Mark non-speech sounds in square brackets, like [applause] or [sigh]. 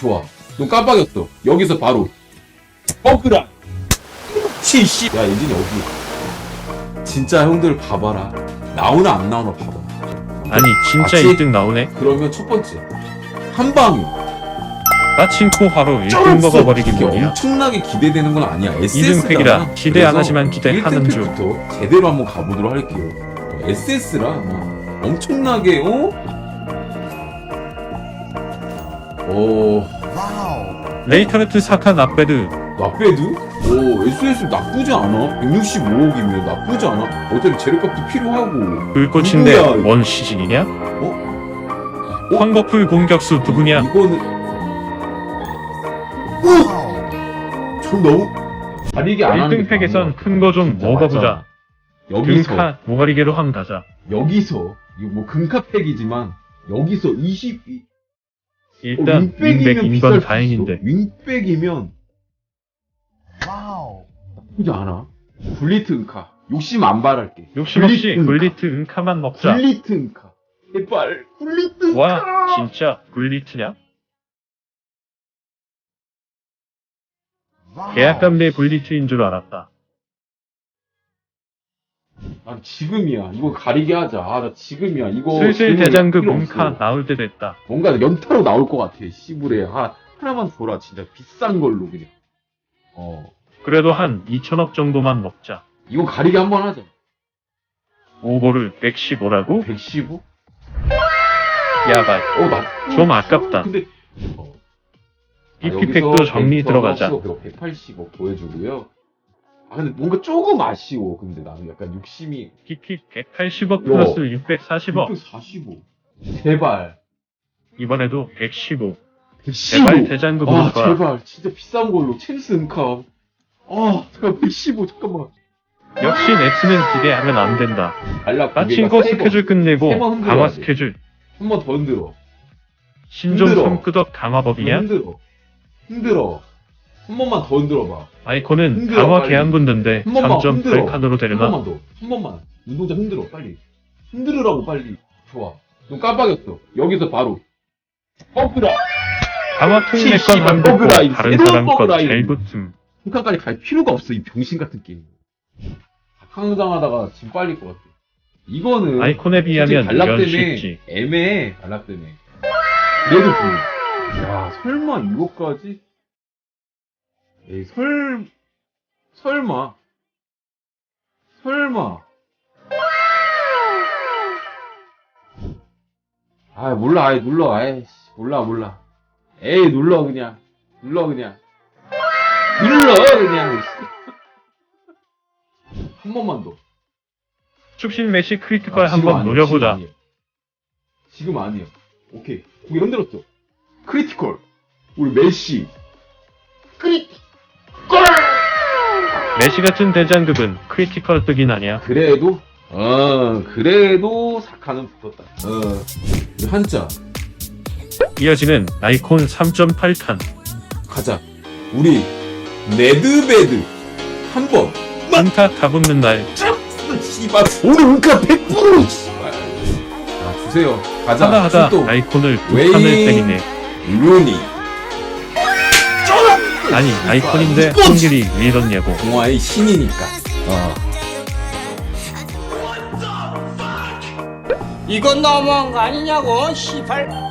좋아. 너 깜빡였어. 여기서 바로 뻥크라. 치씨. 야 예진이 어디? 진짜 형들 봐봐라. 나오나 안 나오나 봐봐. 아니 진짜 맞지? 1등 나오네 그러면 첫 번째 한 방이 나 친코 바로 1등 먹어버리기 뭐냐 엄청나게 기대되는 건 아니야. 2등 팩이라 기대 안 하지만 기대하는 중 부터 제대로 한번 가보도록 할게요. SS라 엄청나게 어? 어 레이터네트 사카 나베드 나빼드? 오 SS 나쁘지 않아. 165억이면 나쁘지 않아. 어차피 재료값도 필요하고. 불꽃인데 누구야? 뭔 시즌이냐? 어? 황거풀 공격수 누구냐? 이거는 전 너무 다리게 안 하는 1등 게 팩에선 큰 거좀 진짜 먹어보자. 여기서 금카 모가리개로 한 가자 여기서 이거 뭐 금카팩이지만 여기서 20 이- 어, 일단 윙백이면 윙백인 비쌀 건수 다행인데. 윙백이면 나쁘지 않아. 굴리트 은카. 욕심 안 바랄게. 욕심 없이 굴리트 은카. 굴리트 은카만 먹자. 굴리트 은카. 제발. 굴리트 은카. 와 진짜 굴리트냐? 계약감 내 굴리트인 줄 알았다 아 지금이야. 이거 가리게 하자. 아 나 지금이야. 이거 슬슬 질문 대장급 필요 없어. 나올 때 됐다. 뭔가 연타로 나올 것 같아 씨부레. 아, 하나만 줘라 진짜. 비싼 걸로 그냥. 어. 그래도 한 2천억 정도만 먹자. 이거 가리게 한 번 하자. 오버를 115라고? 115? 야발 어나 좀 아깝다. 근데 어. 아, EP팩도 여기서 정리 100, 들어가자. 180억 보여주고요 아 근데 뭔가 조금 아쉬워 근데 나는 약간 욕심이. PP 180억 플러스 640억. 645 제발. 이번에도 115 115 제발 대장급으로 아 가. 제발. 진짜 비싼 걸로. 챔스 은카 아 잠깐 115 잠깐만. 역시 넥스는 기대하면 안 된다. 알라 마친코 스케줄 끝내고 강화 돼. 스케줄. 한 번 더 흔들어. 신종. 손끄덕 강화법이냐? 흔들어. 흔들어 한 번만 더 흔들어봐. 아이콘은 흔들어, 강화 빨리. 한 번만 3점 흔들어. 별칸으로 한 되려나? 번만 더. 한 번만. 운동장 흔들어 빨리. 흔들으라고 빨리. 좋아. 너 깜빡였어. 여기서 바로. 뻥크라. 강화 통일의 건 씨발, 한 버그라인, 다른 새로운 사람 건. 잘 붙음. 북한까지 갈 필요가 없어 이 병신 같은 게임. 강당하다가 짐 빨릴 것 같아. 이거는 아이콘에 비하면 이런 때문에 쉽지. 애매해 발락 때문에. 그래도 그야 설마 이거까지 에이 설 설마 설마 아 몰라 아이 눌러 아이 몰라 몰라 에이 눌러 그냥 눌러 그냥 눌러 그냥 [laughs] 한 번만 더 축신 메시 크리티컬 아, 한번 노려보자 지금 아니야. 오케이. 고개 흔들었어. 크리티컬. 우리 메시. 크리티컬! 메시 같은 대장급은 크리티컬 뜨긴 하냐 그래도, 어, 그래도 사카는 붙었다. 어, 한자. 이어지는 아이콘 3.8칸 가자. 우리, 레드베드. 한 번. 은카 가붙는 날 씨발. 오늘 은카 100%! 씨발. 자, 주세요. 가자. 하다 하다 출동. 아이콘을 두 웨인. 칸을 때리네 루니. 아니 아이콘인데 확률이 왜 이렇냐고 동화의 신이니까. 어. 이건 너무한 거 아니냐고, 시발.